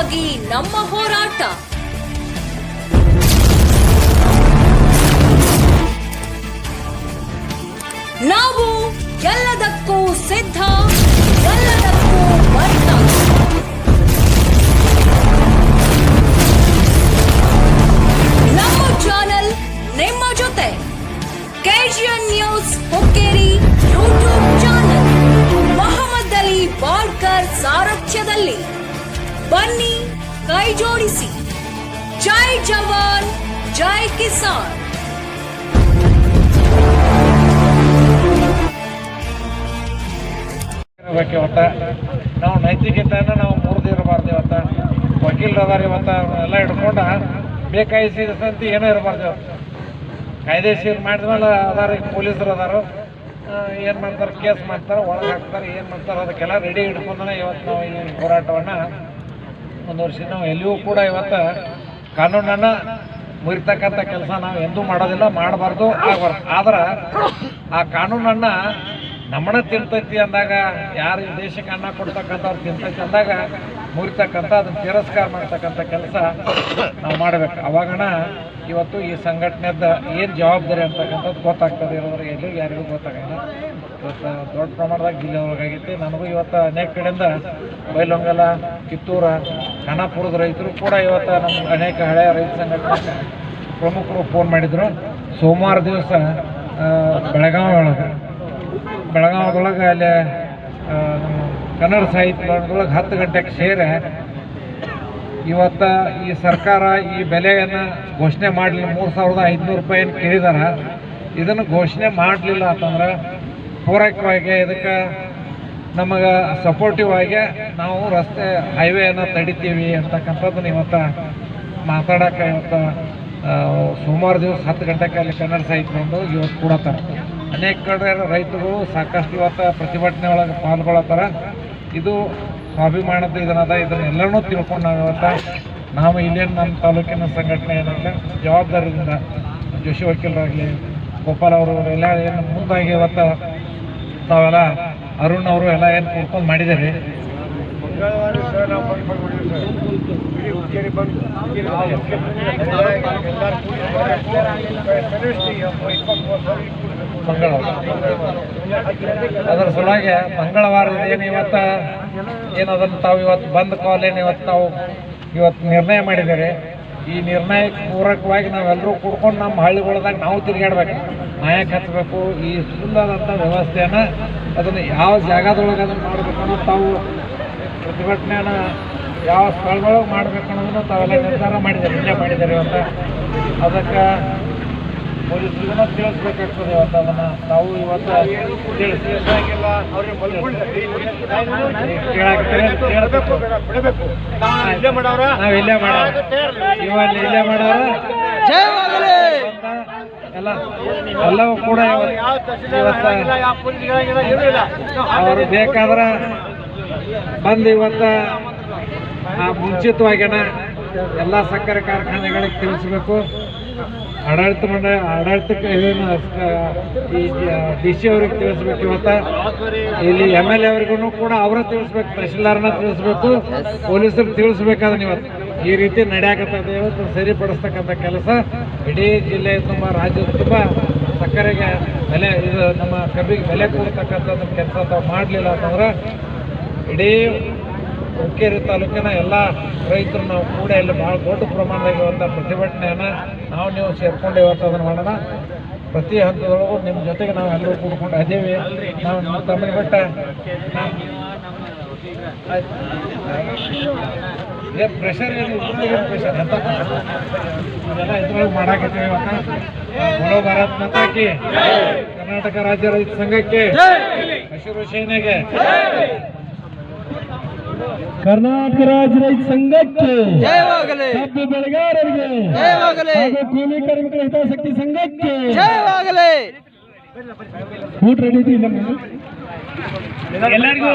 ನ್ಯಾಯಕ್ಕಾಗಿ ನಮ್ಮ ಹೋರಾಟ. ನಾವು ಎಲ್ಲದಕ್ಕೂ ಸಿದ್ಧ, ಎಲ್ಲದಕ್ಕೂ ಬದ್ಧ. ನಮ್ಮ ಚಾನೆಲ್ ನಿಮ್ಮ ಜೊತೆ. KGN news Hukkeri YouTube channel Mohammed Ali Balkar ಸಾರಥ್ಯದಲ್ಲಿ. ಬನ್ನಿ, ಕೈ ಜೋಡಿಸಿ. ಜೈ ಜವಾನ್, ಜೈ ಕಿಸಾನ್. ಬಗ್ಗೆ ಇವತ್ತ ನಾವು ನೈತಿಕತೆಯನ್ನು ನಾವು ಮುರಿದಿರಬಾರ್ದು ಇವತ್ತ. ವಕೀಲರು ಅದಾರ ಇವತ್ತ ಎಲ್ಲ ಹಿಡ್ಕೊಂಡ ಬೇಕಾಯಿಸಿದ ಸಂತಿ ಏನೂ ಇರಬಾರ್ದು ಇವತ್ತು. ಕಾಯ್ದೆಶೀರ್ ಮಾಡಿದ್ಮೇಲೆ ಅದಾರ ಈಗ ಪೊಲೀಸರು ಅದಾರು. ಏನು ಮಾಡ್ತಾರೆ, ಕೇಸ್ ಮಾಡ್ತಾರೆ, ಒಳಗೆ ಹಾಕ್ತಾರೆ, ಏನು ಮಾಡ್ತಾರೆ, ಅದಕ್ಕೆಲ್ಲ ರೆಡಿ ಹಿಡ್ಕೊಂಡೇ ಇವತ್ತು ನಾವು ಈ ಹೋರಾಟವನ್ನು ಮುಂದುವರ್ಸಿ ನಾವು ಎಲ್ಲಿಯೂ ಕೂಡ ಇವತ್ತು ಕಾನೂನನ್ನು ಮುರಿತಕ್ಕಂಥ ಕೆಲಸ ನಾವು ಎಂದೂ ಮಾಡೋದಿಲ್ಲ, ಮಾಡಬಾರ್ದು, ಆಗಬಾರ್ದು. ಆದ್ರೆ ಆ ಕಾನೂನನ್ನು ನಮ್ಮನ್ನ ತಿಂತೈತಿ ಅಂದಾಗ, ಯಾರು ಈ ದೇಶಕ್ಕೆ ಅನ್ನ ಕೊಡ್ತಕ್ಕಂಥವ್ರು ತಿಂತೈತಿ ಅಂದಾಗ ಮುರಿತಕ್ಕಂಥ, ಅದನ್ನು ತಿರಸ್ಕಾರ ಮಾಡ್ತಕ್ಕಂಥ ಕೆಲಸ ನಾವು ಮಾಡಬೇಕು. ಅವಾಗಣ ಇವತ್ತು ಈ ಸಂಘಟನೆದ ಏನು ಜವಾಬ್ದಾರಿ ಅಂತಕ್ಕಂಥದ್ದು ಗೊತ್ತಾಗ್ತದೆ. ಇರೋರಿಗೆ ಎಲ್ಲಿ ಯಾರಿಗೂ ಗೊತ್ತಾಗಲ್ಲ ಇವತ್ತು ದೊಡ್ಡ ಪ್ರಮಾಣದಾಗ ಜಿಲ್ಲೆಯೊಳಗಾಗೈತಿ ನನಗೂ ಇವತ್ತು ಅನೇಕ ಕಡೆಯಿಂದ ಬೈಲೊಂಗಲ ಕಿತ್ತೂರ, ಖಾನಾಪುರದ ರೈತರು ಕೂಡ ಇವತ್ತು ನಮ್ಮ ಅನೇಕ ಹಳೆಯ ರೈತ ಸಂಘಟನೆ ಪ್ರಮುಖರು ಫೋನ್ ಮಾಡಿದ್ರು. ಸೋಮವಾರ ದಿವಸ ಬೆಳಗಾವಿ ಒಳಗೆ. ಬೆಳಗಾವದೊಳಗೆ ಅಲ್ಲಿ ಕನ್ನಡ ಸಾಹಿತ್ಯ ಭವನದೊಳಗೆ ಹತ್ತು ಗಂಟೆಗೆ ಸೇರಿ ಇವತ್ತು ಈ ಸರ್ಕಾರ ಈ ಬೆಲೆಯನ್ನು ಘೋಷಣೆ ಮಾಡಲಿಲ್ಲ. ಮೂರು ಸಾವಿರದ ಐದುನೂರು ರೂಪಾಯಿ ಏನು ಕೇಳಿದಾರ? ಇದನ್ನು ಘೋಷಣೆ ಮಾಡಲಿಲ್ಲ ಅಂತಂದ್ರೆ ಪೂರಕವಾಗಿ ಇದಕ್ಕೆ ನಮಗೆ ಸಪೋರ್ಟಿವ್ ಆಗಿ ನಾವು ರಸ್ತೆ ಹೈವೇಯನ್ನು ತಡಿತೀವಿ ಅಂತಕ್ಕಂಥದ್ದನ್ನ ಇವತ್ತು ಮಾತಾಡೋಕೆ ಇವತ್ತು ಸುಮಾರು ದಿವಸ ಹತ್ತು ಗಂಟೆಗೆ ಅಲ್ಲಿ ಕನ್ನಡ ಸಾಹಿತ್ಯ ಬಂದು ಇವತ್ತು ಕೊಡತ್ತಾರೆ ಅನೇಕ ಕಡೆ ರೈತರು ಸಾಕಷ್ಟು ಇವತ್ತು ಪ್ರತಿಭಟನೆ ಒಳಗೆ ಪಾಲ್ಗೊಳ್ಳತ್ತಾರ. ಇದು ಸ್ವಾಭಿಮಾನದ ಇದನ್ನದ ಇದನ್ನೆಲ್ಲನೂ ತಿಳ್ಕೊಂಡು ನಾವು ಇವತ್ತು ನಾವು ಇಲ್ಲೇನು ನಮ್ಮ ತಾಲೂಕಿನ ಸಂಘಟನೆ ಏನಂದ್ರೆ ಜವಾಬ್ದಾರಿಯಿಂದ ಜೋಶಿ ವಕೀಲರಾಗಲಿ, ಗೋಪಾಲ್ ಅವರು ಎಲ್ಲ ಏನು ಮುಂದಾಗಿ ಇವತ್ತು ತಾವೆಲ್ಲ ಅರುಣ್ ಅವರು ಎಲ್ಲ ಏನು ಕೂತ್ಕೊಂಡು ಮಾಡಿದ್ದಾರೆ? ಅದರ ಸಲುವಾಗಿ ಮಂಗಳವಾರ ಏನು ಇವತ್ತು ಏನದನ್ನು ತಾವು ಇವತ್ತು ಬಂದ್ ಕಾಲ್ ಏನು ಇವತ್ತು ತಾವು ಇವತ್ತು ನಿರ್ಣಯ ಮಾಡಿದ್ದಾರೆ. ಈ ನಿರ್ಣಯಕ್ಕೆ ಪೂರಕವಾಗಿ ನಾವೆಲ್ಲರೂ ಕೂಡ್ಕೊಂಡು ನಮ್ಮ ಹಳ್ಳಿಗಳ್ದಾಗ ನಾವು ತಿರುಗಾಡ್ಬೇಕು. ನಾಯಕ್ ಹತ್ತಬೇಕು ಈ ಸುಂದರದಂಥ ವ್ಯವಸ್ಥೆಯನ್ನು ಅದನ್ನು ಯಾವ ಜಾಗದೊಳಗೆ ಅದನ್ನು ಮಾಡಬೇಕು ಅನ್ನೋದು ತಾವು ಪ್ರತಿಭಟನೆಯನ್ನು ಯಾವ ಸ್ಥಳದೊಳಗೆ ಮಾಡಬೇಕು ಅನ್ನೋದನ್ನು ತಾವೆಲ್ಲ ನಿರ್ಧಾರ ಮಾಡಿದ್ದಾರೆ ಇಲ್ಲೇ ಮಾಡಿದ್ದಾರೆ ಇವತ್ತು ಅದಕ್ಕೆ ಪೊಲೀಸರಿಗೂ ತಿಳಿಸ್ಬೇಕಾಗ್ತದೆ ಇವತ್ತು ಅದನ್ನು ತಾವು ಇವತ್ತು ತಿಳಿಸಿ. ನಾವು ಇಲ್ಲೇ ಮಾಡೋರು ಇವಲ್ಲಿ ಇಲ್ಲೇ ಮಾಡೋರು ಎಲ್ಲವೂ ಕೂಡ ಅವರು ಬೇಕಾದ್ರೆ ಬಂದು ಇವತ್ತು ಮುಂಚಿತವಾಗೇನ ಎಲ್ಲ ಸಕ್ಕರೆ ಕಾರ್ಖಾನೆಗಳಿಗೆ ತಿಳಿಸ್ಬೇಕು. ಆಡಳಿತ ಮಂಡಳಿ ಆಡಳಿತಕ್ಕೆ ಈ ಡಿ ಸಿ ಅವ್ರಿಗೆ ತಿಳಿಸ್ಬೇಕು ಇವತ್ತು. ಇಲ್ಲಿ ಎಂ ಎಲ್ ಎ ಅವ್ರಿಗೂ ಕೂಡ ಅವರೇ ತಿಳಿಸ್ಬೇಕು, ತಹಶೀಲ್ದಾರ್ನ ತಿಳಿಸ್ಬೇಕು, ಪೊಲೀಸರು ತಿಳಿಸ್ಬೇಕಾದ್ರೆ ಇವತ್ತು ಈ ರೀತಿ ನಡೆಯಾಕತ್ತದೆ ಇವತ್ತು ಸರಿಪಡಿಸ್ತಕ್ಕಂಥ ಕೆಲಸ ಇಡೀ ಜಿಲ್ಲೆ ತುಂಬ ರಾಜ್ಯದ ತುಂಬ ಸಕ್ಕರೆಗೆ ಬೆಲೆ ಇದು ನಮ್ಮ ಕಬ್ಬಿಗೆ ಬೆಲೆ ಕೊಡ್ತಕ್ಕಂಥದ್ದು ಕೆಲಸ ತಾವು ಮಾಡಲಿಲ್ಲ ಅಂತಂದ್ರೆ ಇಡೀ ಹುಕ್ಕೇರಿ ತಾಲೂಕಿನ ಎಲ್ಲ ರೈತರು ನಾವು ಕೂಡ ಇಲ್ಲಿ ಭಾಳ ದೊಡ್ಡ ಪ್ರಮಾಣದಾಗ ಇವತ್ತು ಪ್ರತಿಭಟನೆಯನ್ನು ನಾವು ನೀವು ಸೇರ್ಕೊಂಡು ಇವತ್ತು ಅದನ್ನು ಮಾಡೋಣ. ಪ್ರತಿ ಹಂತದೊಳಗೂ ನಿಮ್ಮ ಜೊತೆಗೆ ನಾವು ಎಲ್ಲರೂ ಕೂಡ್ಕೊಂಡು ಅದೇವಿ ನಾವು ನಮ್ಮ ತಮ್ಮ ಬೆಟ್ಟ. ಏನು ಪ್ರೆಷರ್ ಏನು? ಏನು ಪ್ರೆಷರ್ ಅಂತ ಇದೆಲ್ಲ ಇದ್ರೊಳಗೆ ಮಾಡಾಕತ್ತೀವಿ ಇವತ್ತು ಬೋಲೋ ಭಾರತ್ ಮಾತಾಕಿ. ಕರ್ನಾಟಕ ರಾಜ್ಯ ರೈತ ಸಂಘಕ್ಕೆ ಹಸಿರು ಸೇನೆಗೆ. ಕರ್ನಾಟಕ ರಾಜ್ಯ ರೈತ ಸಂಘಕ್ಕೆ ಜಯವಾಗಲಿ ಕಬ್ಬು ಬೆಳೆಗಾರರಿಗೆ ಜಯವಾಗಲಿ ಹಾಗೂ ಕೂಲಿ ಕಾರ್ಮಿಕರ ಹಿತಾಸಕ್ತಿ ಸಂಘಕ್ಕೆ ಜಯವಾಗಲಿ ಊಟ ರೆಡಿ ಇದೆ ಎಲ್ಲರಿಗೂ